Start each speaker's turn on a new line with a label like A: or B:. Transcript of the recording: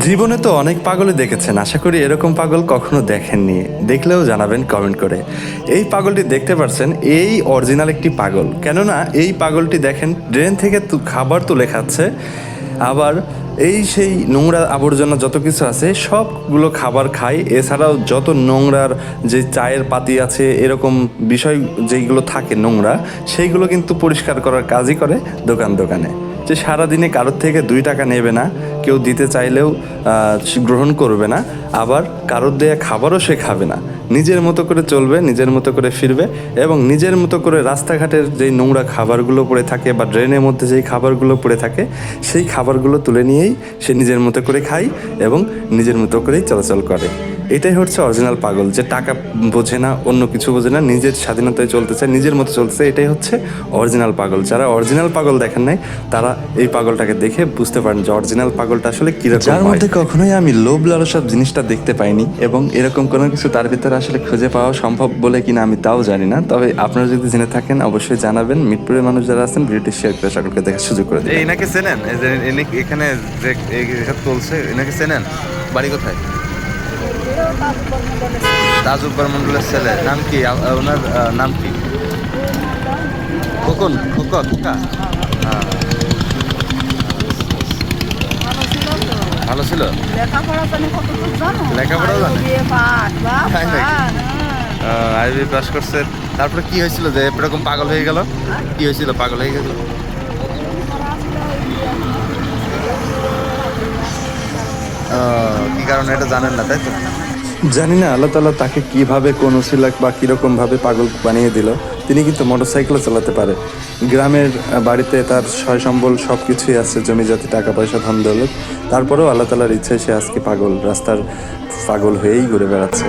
A: জীবনে তো অনেক পাগলই দেখেছেন। আশা করি এরকম পাগল কখনো দেখেননি। দেখলেও জানাবেন কমেন্ট করে। এই পাগলটি দেখতে পারছেন, এই অরিজিনাল একটি পাগল। কেননা এই পাগলটি দেখেন, ড্রেন থেকে খাবার তুলে খাচ্ছে। আবার এই সেই নোংরা আবর্জনা যত কিছু আছে, সবগুলো খাবার খায়। এছাড়াও যত নোংরার যে চায়ের পাতি আছে, এরকম বিষয় যেইগুলো থাকে নোংরা, সেইগুলো কিন্তু পরিষ্কার করার কাজই করে দোকান দোকানে। যে সারাদিনে কারোর থেকে দুই টাকা নেবে না, কেউ দিতে চাইলেও গ্রহণ করবে না, আবার কারোর দেয়া খাবারও সে খাবে না। নিজের মতো করে চলবে, নিজের মতো করে ফিরবে এবং নিজের মতো করে রাস্তাঘাটের যেই নোংরা খাবারগুলো পড়ে থাকে বা ড্রেনের মধ্যে যেই খাবারগুলো পড়ে থাকে, সেই খাবারগুলো তুলে নিয়েই সে নিজের মতো করে খায় এবং নিজের মতো করেই চলাচল করে। এটাই হচ্ছে অরিজিনাল পাগল যে টাকা বোঝে না অন্য কিছু বোঝে না নিজের স্বাধীনতায় চলতে চায় নিজের মতো চলতে চায় এটাই হচ্ছে অরিজিনাল পাগল। যারা অরিজিনাল পাগল দেখেন নাই তারা এই পাগলটাকে দেখে বুঝতে পারেন যে অরিজিনাল পাগলটা আসলে কীরকম যার মধ্যে কখনোই আমি লোভ লালসা জিনিসটা দেখতে পাইনি এবং এরকম কোনো কিছু তার ভিতরে আসলে খুঁজে পাওয়া সম্ভব বলে কিনা আমি তাও জানি না তবে আপনারা যদি জেনে থাকেন অবশ্যই জানাবেন। মিরপুরের মানুষ যারা আছেন ভিডিওটি শেয়ার করে সকলকে দেখার সুযোগ করে দিন
B: এনাকে চেনেন? এই এখানে যে চলছে এনাকে চেনেন? বাড়ি কোথায়? তাজুব্বার মন্ডলের ছেলে। নাম কি? ওনার নাম কি? খোকন খোকা খোকা হ্যাঁ। ভালো ছিল?
C: লেখাপড়া জানি
B: আইবি পাস করছে। তারপরে কি হয়েছিল যে এরকম পাগল হয়ে গেল? কি হয়েছিল? পাগল হয়ে গেল? কি কারণে এটা জানেন না তাই তো?
A: জানি না, আল্লাহ তালা তাকে কীভাবে কোন শিলাক বা কীরকমভাবে পাগল বানিয়ে দিল, তিনি কিন্তু মোটরসাইকেলও চালাতে পারে। গ্রামের বাড়িতে তার সয় সম্বল সব কিছুই আছে, জমি জাতি টাকা পয়সা ধন দৌলত তারপরেও আল্লাহ তালার ইচ্ছায় সে আজকে পাগল, রাস্তার পাগল হয়েই ঘুরে বেড়াচ্ছে।